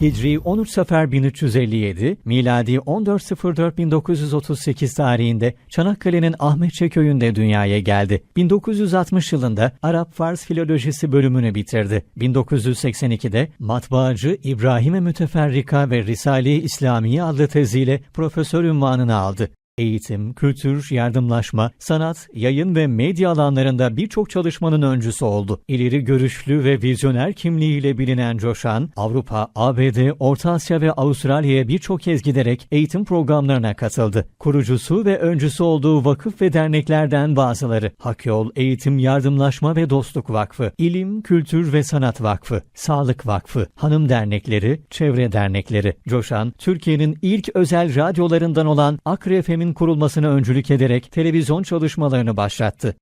Hicri 13 Safer 1357, miladi 14.04.1938 tarihinde Çanakkale'nin Ahmetçe köyünde dünyaya geldi. 1960 yılında Arap-Fars Filolojisi bölümünü bitirdi. 1982'de matbaacı İbrahim'e Müteferrika ve Risale-i İslamiye adlı teziyle profesör ünvanını aldı. Eğitim, kültür, yardımlaşma, sanat, yayın ve medya alanlarında birçok çalışmanın öncüsü oldu. İleri görüşlü ve vizyoner kimliğiyle bilinen Coşan, Avrupa, ABD, Orta Asya ve Avustralya'ya birçok kez giderek eğitim programlarına katıldı. Kurucusu ve öncüsü olduğu vakıf ve derneklerden bazıları, Hakyol, Eğitim, Yardımlaşma ve Dostluk Vakfı, İlim, Kültür ve Sanat Vakfı, Sağlık Vakfı, Hanım Dernekleri, Çevre Dernekleri. Coşan, Türkiye'nin ilk özel radyolarından olan Akre FM'in kurulmasına öncülük ederek televizyon çalışmalarını başlattı.